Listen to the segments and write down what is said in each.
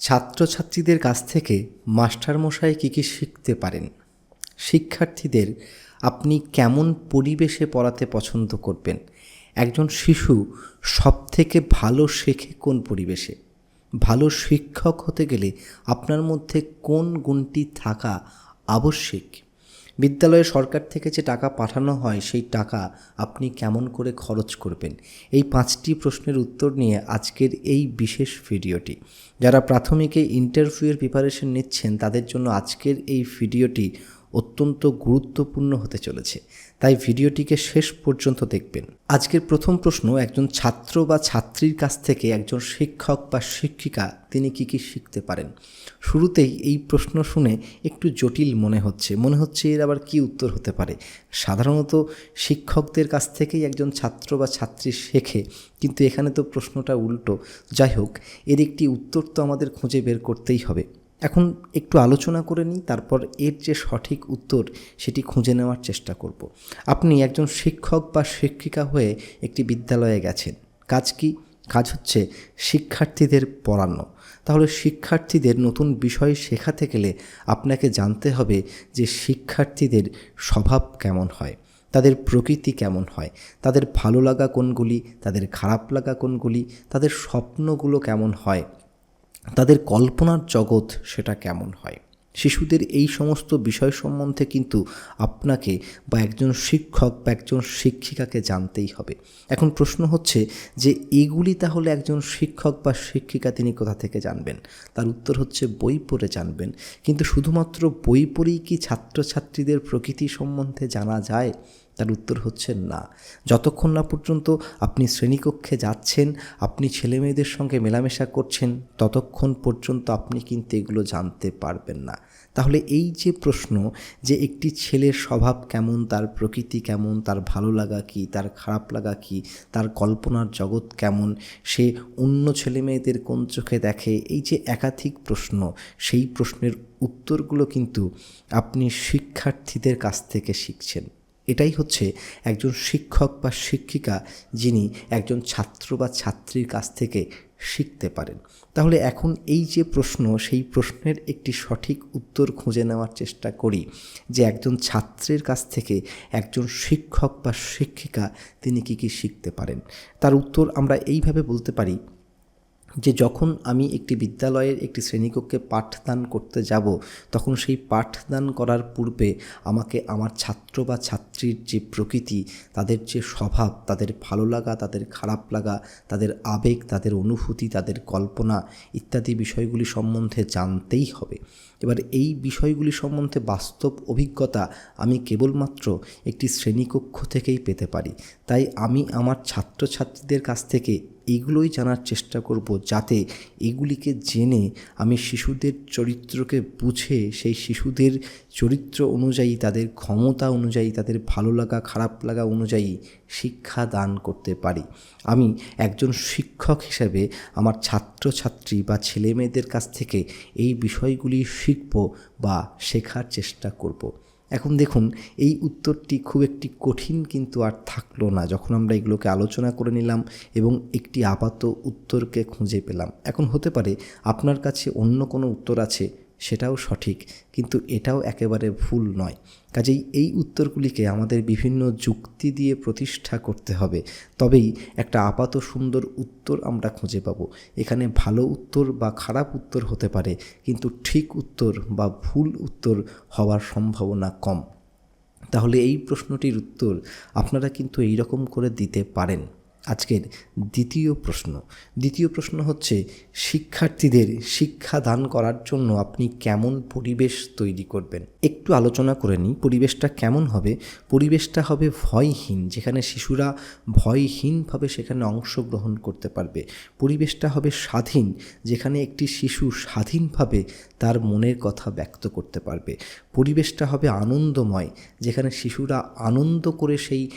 ছাত্রছাত্রীদের কাছ থেকে মাস্টারমশাই কী কী শিখতে পারেন? শিক্ষার্থীদের আপনি কেমন পরিবেশে পড়াতে পছন্দ করবেন? একজন শিশু সব থেকে ভালো শেখে কোন পরিবেশে? ভালো শিক্ষক হতে গেলে আপনার মধ্যে কোন গুণটি থাকা আবশ্যিক? বিদ্যালয়ে সরকার থেকে যে টাকা পাঠানো হয়, সেই টাকা আপনি কেমন করে খরচ করবেন? এই পাঁচটি প্রশ্নের উত্তর নিয়ে আজকের এই বিশেষ ভিডিওটি। যারা প্রাথমিকে ইন্টারভিউয়ের প্রিপারেশন নিচ্ছেন, তাদের জন্য আজকের এই ভিডিওটি অত্যন্ত গুরুত্বপূর্ণ হতে চলেছে। তাই ভিডিওটিকে শেষ পর্যন্ত দেখবেন। আজকের প্রথম প্রশ্ন, একজন ছাত্র বা ছাত্রীর কাছ থেকে একজন শিক্ষক বা শিক্ষিকা, তিনি কি কি শিখতে পারেন? শুরুতেই এই প্রশ্ন শুনে একটু জটিল মনে হচ্ছে। মনে হচ্ছে এর আবার কি উত্তর হতে পারে? সাধারণত শিক্ষকদের কাছ থেকেই একজন ছাত্র বা ছাত্রী শেখে, কিন্তু এখানে তো প্রশ্নটা উল্টো। যাই হোক, এর একটি উত্তর তো আমাদের খুঁজে বের করতেই হবে। এখন একটু আলোচনা করে নিই, তারপর এর যে সঠিক উত্তর সেটি খুঁজে নেওয়ার চেষ্টা করব। আপনি একজন শিক্ষক বা শিক্ষিকা হয়ে একটি বিদ্যালয়ে গেছেন। কাজ কি? কাজ হচ্ছে শিক্ষার্থীদের পড়ানো। তাহলে শিক্ষার্থীদের নতুন বিষয় শেখাতে গেলে আপনাকে জানতে হবে যে শিক্ষার্থীদের স্বভাব কেমন হয়, তাদের প্রকৃতি কেমন হয়, তাদের ভালো লাগা কোনগুলি, তাদের খারাপ লাগা কোনগুলি, তাদের স্বপ্নগুলো কেমন হয় তাদের কল্পনার জগৎ সেটা কেমন হয়? শিশুদের এই সমস্ত বিষয় সম্বন্ধে কিন্তু আপনাকে বা একজন শিক্ষক বা একজন শিক্ষিকাকে জানতেই হবে। এখন প্রশ্ন হচ্ছে যে এগুলি তাহলে একজন শিক্ষক বা শিক্ষিকা তিনি কোথা থেকে জানবেন? তার উত্তর হচ্ছে বই পড়ে জানবেন। কিন্তু শুধুমাত্র বই পড়েই কি ছাত্রছাত্রীদের প্রকৃতি সম্বন্ধে জানা যায়? তার উত্তর হচ্ছে না। যতক্ষণ না পর্যন্ত আপনি শ্রেণীকক্ষে যাচ্ছেন, আপনি ছেলে মেয়েদের সঙ্গে মেলামেশা করছেন, ততক্ষণ পর্যন্ত আপনি কিন্তু এগুলো জানতে পারবেন না। তাহলে এই যে প্রশ্ন যে একটি ছেলের স্বভাব কেমন, তার প্রকৃতি কেমন, তার ভালো লাগা কী, তার খারাপ লাগা কী, তার কল্পনার জগৎ কেমন, সে অন্য ছেলে মেয়েদের কোন চোখে দেখে, এই যে একাধিক প্রশ্ন, সেই প্রশ্নের উত্তরগুলো কিন্তু আপনি শিক্ষার্থীদের কাছ থেকে শিখছেন। এটাই হচ্ছে একজন শিক্ষক বা শিক্ষিকা যিনি একজন ছাত্র বা ছাত্রীর কাছ থেকে শিখতে পারেন। তাহলে এখন এই যে প্রশ্ন, সেই প্রশ্নের একটি সঠিক উত্তর খুঁজে নেওয়ার চেষ্টা করি যে একজন ছাত্রের কাছ থেকে একজন শিক্ষক বা শিক্ষিকা তিনি কী কী শিখতে পারেন। তার উত্তর আমরা এইভাবে বলতে পারি যে যখন আমি একটি বিদ্যালয়ের একটি শ্রেণীকক্ষে পাঠদান করতে যাব, তখন সেই পাঠদান করার পূর্বে আমাকে আমার ছাত্র বা ছাত্রীর যে প্রকৃতি, তাদের যে স্বভাব, তাদের ভালো লাগা, তাদের খারাপ লাগা, তাদের আবেগ, তাদের অনুভূতি, তাদের কল্পনা ইত্যাদি বিষয়গুলি সম্বন্ধে জানতেই হবে। এবার এই বিষয়গুলি সম্বন্ধে বাস্তব অভিজ্ঞতা আমি কেবলমাত্র একটি শ্রেণীকক্ষ থেকেই পেতে পারি। তাই আমি আমার ছাত্রছাত্রীদের কাছ থেকে এগুলোই জানার চেষ্টা করব যাতে এগুলিকে জেনে আমি শিশুদের চরিত্রকে বুঝে সেই শিশুদের চরিত্র অনুযায়ী, তাদের ক্ষমতা অনুযায়ী, তাদের ভালো লাগা, খারাপ লাগা অনুযায়ী শিক্ষা দান করতে পারি। আমি একজন শিক্ষক হিসেবে আমার ছাত্রছাত্রী বা ছেলে মেয়েদের কাছ থেকে এই বিষয়গুলি শিখব বা শেখার চেষ্টা করব। এখন দেখুন, এই উত্তরটি খুব একটি কঠিন কিন্তু আর থাকল না। যখন আমরা এগুলোকে আলোচনা করে নিলাম এবং একটি আপাত উত্তরকে খুঁজে পেলাম, এখন হতে পারে আপনার কাছে অন্য কোনো উত্তর আছে সেটাও সঠিক, কিন্তু এটাও একেবারে ভুল নয়। কাজেই এই উত্তরগুলিকে আমাদের বিভিন্ন যুক্তি দিয়ে প্রতিষ্ঠা করতে হবে। তবেই একটা আপাত সুন্দর উত্তর আমরা খুঁজে পাবো। এখানে ভালো উত্তর বা খারাপ উত্তর হতে পারে, কিন্তু ঠিক উত্তর বা ভুল উত্তর হওয়ার সম্ভাবনা কম। তাহলে এই প্রশ্নটির উত্তর আপনারা কিন্তু এই রকম করে দিতে পারেন। আজকের দ্বিতীয় প্রশ্ন। দ্বিতীয় প্রশ্ন হচ্ছে, শিক্ষার্থীদের শিক্ষা দান করার জন্য আপনি কেমন পরিবেশ তৈরি করবেন? একটু আলোচনা করে নিই, পরিবেশটা কেমন হবে? পরিবেশটা হবে ভয়হীন, যেখানে শিশুরা ভয়হীনভাবে সেখানে অংশগ্রহণ করতে পারবে। পরিবেশটা হবে স্বাধীন, যেখানে একটি শিশু স্বাধীনভাবে তার মনের কথা ব্যক্ত করতে পারবে। পরিবেশটা হবে আনন্দময়, যেখানে শিশুরা আনন্দ করে সেই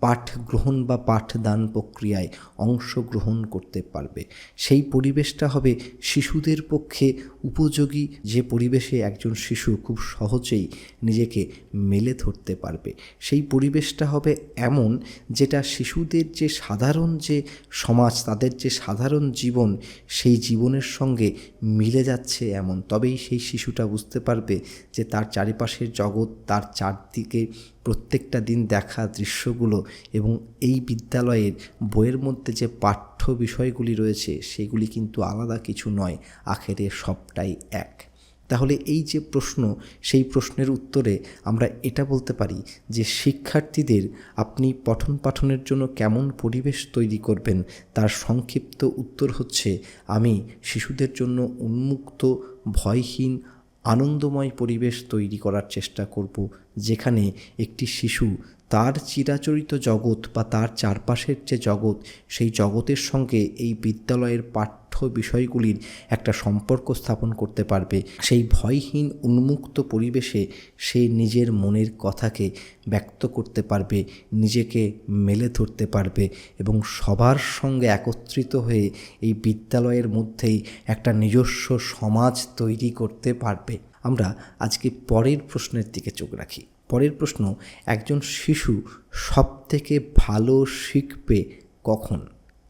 পাঠ গ্রহণ বা পাঠদান প্রক্রিয়ায় অংশগ্রহণ করতে পারবে। সেই পরিবেশটা হবে শিশুদের পক্ষে উপযোগী। যে পরিবেশে একজন শিশু খুব সহজেই নিজেকে মেলে ধরতে পারবে। সেই পরিবেশটা হবে এমন যেটা শিশুদের যে সাধারণ যে সমাজ, তাদের যে সাধারণ জীবন, সেই জীবনের সঙ্গে মিলে যাচ্ছে এমন। তবেই সেই শিশুটা বুঝতে পারবে যে তার চারিপাশের জগৎ, তার চারদিকে প্রত্যেকটা দিন দেখা দৃশ্যগুলো এবং এই বিদ্যালয়ের বইয়ের মধ্যে যে পাঠ্য বিষয়গুলি রয়েছে, সেগুলি কিন্তু আলাদা কিছু নয়, আখেরে সবটাই এক। তাহলে এই যে প্রশ্ন, সেই প্রশ্নের উত্তরে আমরা এটা বলতে পারি যে শিক্ষার্থীদের আপনি পঠন পাঠনের জন্য কেমন পরিবেশ তৈরি করবেন, তার সংক্ষিপ্ত উত্তর হচ্ছে, আমি শিশুদের জন্য উন্মুক্ত, ভয়হীন আনন্দময় পরিবেশ তৈরি করার চেষ্টা করব যেখানে একটি শিশু তার চিরাচরিত জগৎ বা তার চারপাশের যে জগৎ, সেই জগতের সঙ্গে এই বিদ্যালয়ের পাঠ্য বিষয়গুলির একটা সম্পর্ক স্থাপন করতে পারবে। সেই ভয়হীন, উন্মুক্ত পরিবেশে সে নিজের মনের কথাকে ব্যক্ত করতে পারবে, নিজেকে মেলে ধরতে পারবে এবং সবার সঙ্গে একত্রিত হয়ে এই বিদ্যালয়ের মধ্যেই একটা নিজস্ব সমাজ তৈরি করতে পারবে। আমরা আজকে পরের প্রশ্নের দিকে চোখ রাখি। পরের প্রশ্ন, একজন শিশু সবথেকে ভালো শিখবে কখন?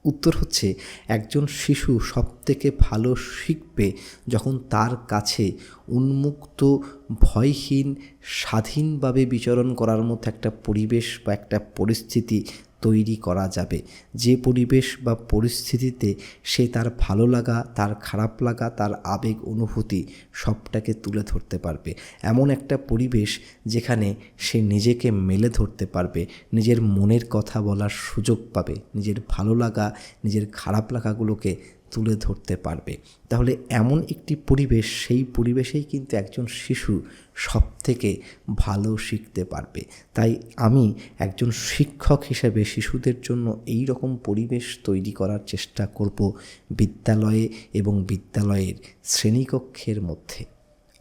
উত্তর হচ্ছে, একজন শিশু সবথেকে ভালো শিখবে যখন তার কাছে উন্মুক্ত, ভয়হীন, স্বাধীনভাবে বিচরণ করার মতো একটা পরিবেশ বা একটা পরিস্থিতি তৈরি করা যাবে। যে পরিবেশ বা পরিস্থিতিতে সে তার ভালো লাগা, তার খারাপ লাগা, তার আবেগ, অনুভূতি সবটাকে তুলে ধরতে পারবে। এমন একটা পরিবেশ যেখানে সে নিজেকে মেলে ধরতে পারবে, নিজের মনের কথা বলার সুযোগ পাবে, নিজের ভালো লাগা, নিজের খারাপ লাগাগুলোকে তুলে ধরতে পারবে। তাহলে এমন একটি পরিবেশ, সেই পরিবেশেই কিন্তু একজন শিশু সব থেকে ভালো শিখতে পারবে। তাই আমি একজন শিক্ষক হিসেবে শিশুদের জন্য এই রকম পরিবেশ তৈরি করার চেষ্টা করব বিদ্যালয়ে এবং বিদ্যালয়ের শ্রেণীকক্ষের মধ্যে।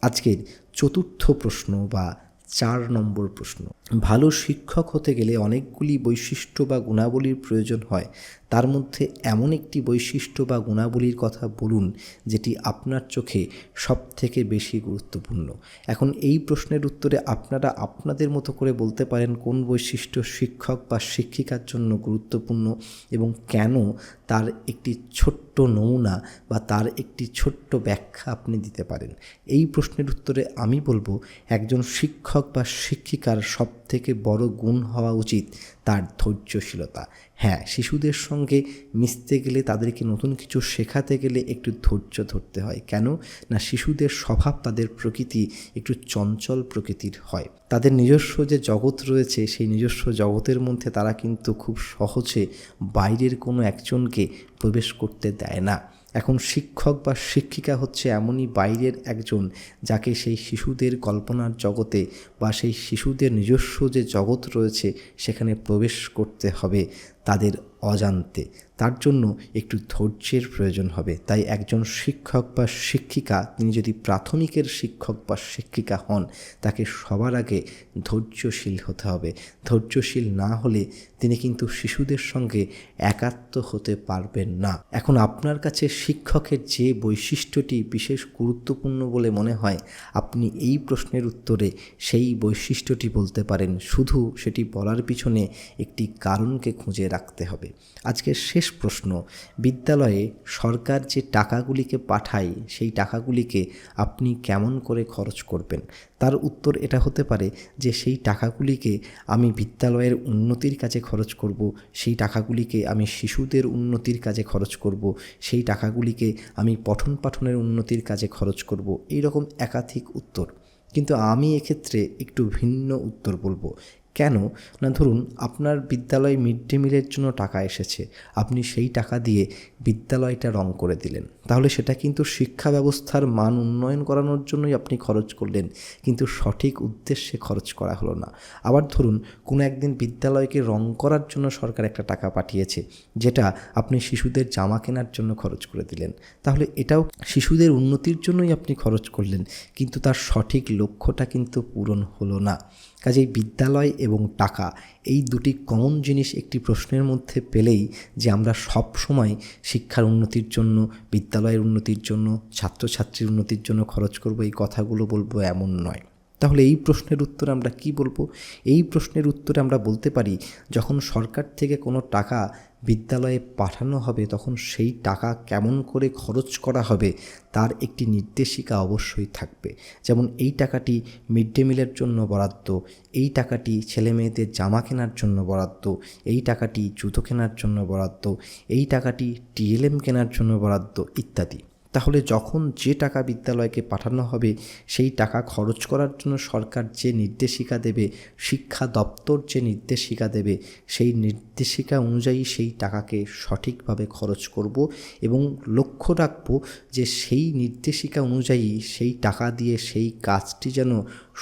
আজকের চতুর্থ প্রশ্ন বা চার নম্বর প্রশ্ন। ভালো শিক্ষক হতে গেলে অনেকগুলি বৈশিষ্ট্য বা গুণাবলীর প্রয়োজন হয়। তার মধ্যে এমন একটি বৈশিষ্ট্য বা গুণাবলীর কথা বলুন, যেটি আপনার চোখে সব থেকে বেশি গুরুত্বপূর্ণ। এখন এই প্রশ্নের উত্তরে আপনারা আপনাদের মতো করে বলতে পারেন কোন বৈশিষ্ট্য শিক্ষক বা শিক্ষিকার জন্য গুরুত্বপূর্ণ এবং কেন তার একটি ছোট্ট নমুনা বা তার একটি ছোট্ট ব্যাখ্যা আপনি দিতে পারেন। এই প্রশ্নের উত্তরে আমি বলব, একজন শিক্ষক বা শিক্ষিকার সব থেকে বড় গুণ হওয়া উচিত তার ধৈর্যশীলতা। হ্যাঁ শিশুদের সঙ্গে মিশতে গেলে তাদেরকে নতুন কিছু শেখাতে গেলে একটু ধৈর্য ধরতে হয়। কেন? না, শিশুদের স্বভাব তাদের প্রকৃতি একটু চঞ্চল প্রকৃতির হয়। তাদের নিজস্ব যে জগৎ রয়েছে, সেই নিজস্ব জগতের মধ্যে তারা কিন্তু খুব সহজে বাইরের কোনো একজনকে প্রবেশ করতে দেয় না। এখন শিক্ষক বা শিক্ষিকা হচ্ছে এমনই বাইরের একজন যাকে সেই শিশুদের কল্পনার জগতে বা সেই শিশুদের নিজস্ব যে জগৎ রয়েছে সেখানে প্রবেশ করতে হবে তাদের অজান্তে। তার জন্য একটু ধৈর্যের প্রয়োজন হবে। তাই একজন শিক্ষক বা শিক্ষিকা, তিনি যদি প্রাথমিকের শিক্ষক বা শিক্ষিকা হন, তাকে সবার আগে ধৈর্যশীল হতে হবে। ধৈর্যশীল না হলে তিনি কিন্তু শিশুদের সঙ্গে একাত্ম হতে পারবেন না। এখন আপনার কাছে শিক্ষকের যে বৈশিষ্ট্যটি বিশেষ গুরুত্বপূর্ণ বলে মনে হয়, আপনি এই প্রশ্নের উত্তরে সেই বৈশিষ্ট্যটি বলতে পারেন। শুধু সেটি বলার পিছনে একটি কারণকে খুঁজে রাখতে হবে। আজকের শেষ প্রশ্ন, বিদ্যালয়ে সরকার যে টাকাগুলিকে পাঠায়, সেই টাকাগুলিকে আপনি কেমন করে খরচ করবেন? তার উত্তর এটা হতে পারে যে সেই টাকাগুলিকে আমি বিদ্যালয়ের উন্নতির কাজে খরচ করব, সেই টাকাগুলিকে আমি শিশুদের উন্নতির কাজে খরচ করব, সেই টাকাগুলিকে আমি পঠন পাঠনের উন্নতির কাজে খরচ করব এই রকম একাধিক উত্তর। কিন্তু আমি এক্ষেত্রে একটু ভিন্ন উত্তর বলব। কেন? না, ধরুন, আপনার বিদ্যালয়ে মিড ডে মিলের জন্য টাকা এসেছে। আপনি সেই টাকা দিয়ে বিদ্যালয়টা রং করে দিলেন। তাহলে সেটা কিন্তু শিক্ষা ব্যবস্থার মান উন্নয়ন করানোর জন্যই আপনি খরচ করলেন। কিন্তু সঠিক উদ্দেশ্যে খরচ করা হলো না। আবার ধরুন, কোনো একদিন বিদ্যালয়কে রং করার জন্য সরকার একটা টাকা পাঠিয়েছে, যেটা আপনি শিশুদের জামা কেনার জন্য খরচ করে দিলেন। তাহলে এটাও শিশুদের উন্নতির জন্যই আপনি খরচ করলেন, কিন্তু তার সঠিক লক্ষ্যটা কিন্তু পূরণ হলো না। কাজেই বিদ্যালয় এবং টাকা, এই দুটি কমন জিনিস একটি প্রশ্নের মধ্যে পেলেই যে আমরা সব সময় শিক্ষার উন্নতির জন্য, বিদ্যালয়ের উন্নতির জন্য, ছাত্রছাত্রীর উন্নতির জন্য খরচ করব, এই কথাগুলো বলব এমন নয়। তাহলে এই প্রশ্নের উত্তর আমরা কি বলব? এই প্রশ্নের উত্তরে আমরা বলতে পারি, যখন সরকার থেকে কোনো টাকা বিদ্যালয়ে পাঠানো হবে তখন সেই টাকা কেমন করে খরচ করা হবে তার একটি নির্দেশিকা অবশ্যই থাকবে। যেমন এই টাকাটি মিড ডে মিলের জন্য বরাদ্দ, এই টাকাটি ছেলে মেয়েদের জামা কেনার জন্য বরাদ্দ, এই টাকাটি জুতো কেনার জন্য বরাদ্দ, এই টাকাটি টিএলএম কেনার জন্য বরাদ্দ ইত্যাদি। তাহলে যখন যে টাকা বিদ্যালয়কে পাঠানো হবে, সেই টাকা খরচ করার জন্য সরকার যে নির্দেশিকা দেবে, শিক্ষা দপ্তর যে নির্দেশিকা দেবে, সেই নির্দেশিকা অনুযায়ী সেই টাকাকে সঠিকভাবে খরচ করব এবং লক্ষ্য রাখব যে সেই নির্দেশিকা অনুযায়ী সেই টাকা দিয়ে সেই কাজটি যেন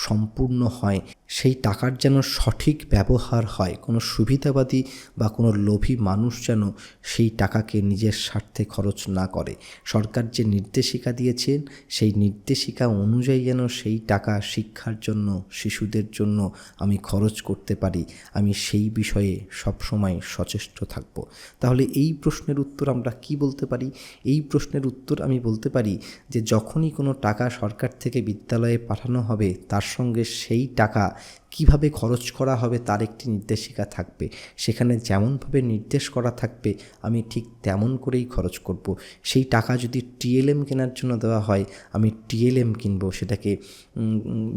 সম্পূর্ণ হয়, সেই টাকার যেন সঠিক ব্যবহার হয়, কোনো সুবিধাবাদী বা কোনো লোভী মানুষ যেন সেই টাকাকে নিজের স্বার্থে খরচ না করে। সরকার যে নির্দেশিকা দিয়েছেন, সেই নির্দেশিকা অনুযায়ী যেন সেই টাকা শিক্ষার জন্য, শিশুদের জন্য আমি খরচ করতে পারি, আমি সেই বিষয়ে সবসময় সচেষ্ট থাকব। তাহলে এই প্রশ্নের উত্তর আমরা কি বলতে পারি? এই প্রশ্নের উত্তর আমি বলতে পারি যে, যখনই কোনো টাকা সরকার থেকে বিদ্যালয়ে পাঠানো হবে, তার সঙ্গে সেই টাকা কীভাবে খরচ করা হবে তার একটি নির্দেশিকা থাকবে। সেখানে যেমনভাবে নির্দেশ করা থাকবে, আমি ঠিক তেমন করেই খরচ করব। সেই টাকা যদি টিএলএম কেনার জন্য দেওয়া হয়, আমি টিএলএম কিনবো, সেটাকে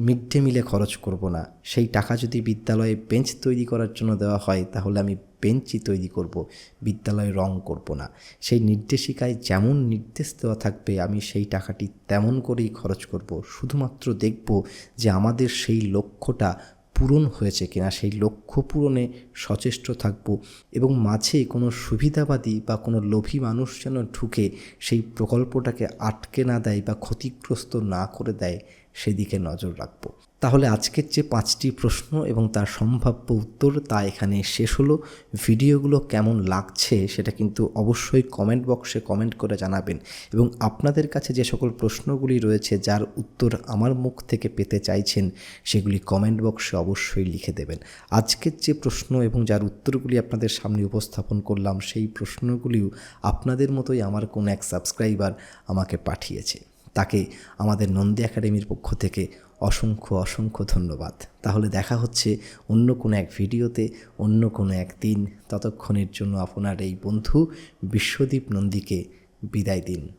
মিড ডে মিলে খরচ করব না। সেই টাকা যদি বিদ্যালয়ে বেঞ্চ তৈরি করার জন্য দেওয়া হয়, তাহলে আমি বেঞ্চই তৈরি করব, বিদ্যালয়ে রং করব না। সেই নির্দেশিকায় যেমন নির্দেশ দেওয়া থাকবে, আমি সেই টাকাটি তেমন করেই খরচ করব। শুধুমাত্র দেখব যে আমাদের সেই লক্ষ্যটা পূরণ হয়েছে কিনা, সেই লক্ষ্য পূরণে সচেষ্ট থাকব এবং মাঝে কোনো সুবিধাবাদী বা কোনো লোভী মানুষ যেন ঢুকে সেই প্রকল্পটাকে আটকে না দেয় বা ক্ষতিগ্রস্ত না করে দেয় সেদিকে নজর রাখব। তাহলে আজকের যে পাঁচটি প্রশ্ন এবং তার সম্ভাব্য উত্তর তা এখানে শেষ হলো। ভিডিওগুলো কেমন লাগছে সেটা কিন্তু অবশ্যই কমেন্ট বক্সে কমেন্ট করে জানাবেন এবং আপনাদের কাছে যে সকল প্রশ্নগুলি রয়েছে যার উত্তর আমার মুখ থেকে পেতে চাইছেন সেগুলি কমেন্ট বক্সে অবশ্যই লিখে দেবেন। আজকের যে প্রশ্ন এবং যার উত্তরগুলি আপনাদের সামনে উপস্থাপন করলাম সেই প্রশ্নগুলিও আপনাদের মতোই আমার কোনো এক সাবস্ক্রাইবার আমাকে পাঠিয়েছে। তাকে আমাদের নন্দী একাডেমির পক্ষ থেকে অসংখ্য অসংখ্য ধন্যবাদ। তাহলে দেখা হচ্ছে অন্য কোনো এক ভিডিওতে, অন্য কোনো এক দিন। ততক্ষণের জন্য আপনার এই বন্ধু বিশ্বদীপ নন্দীকে বিদায় দিন।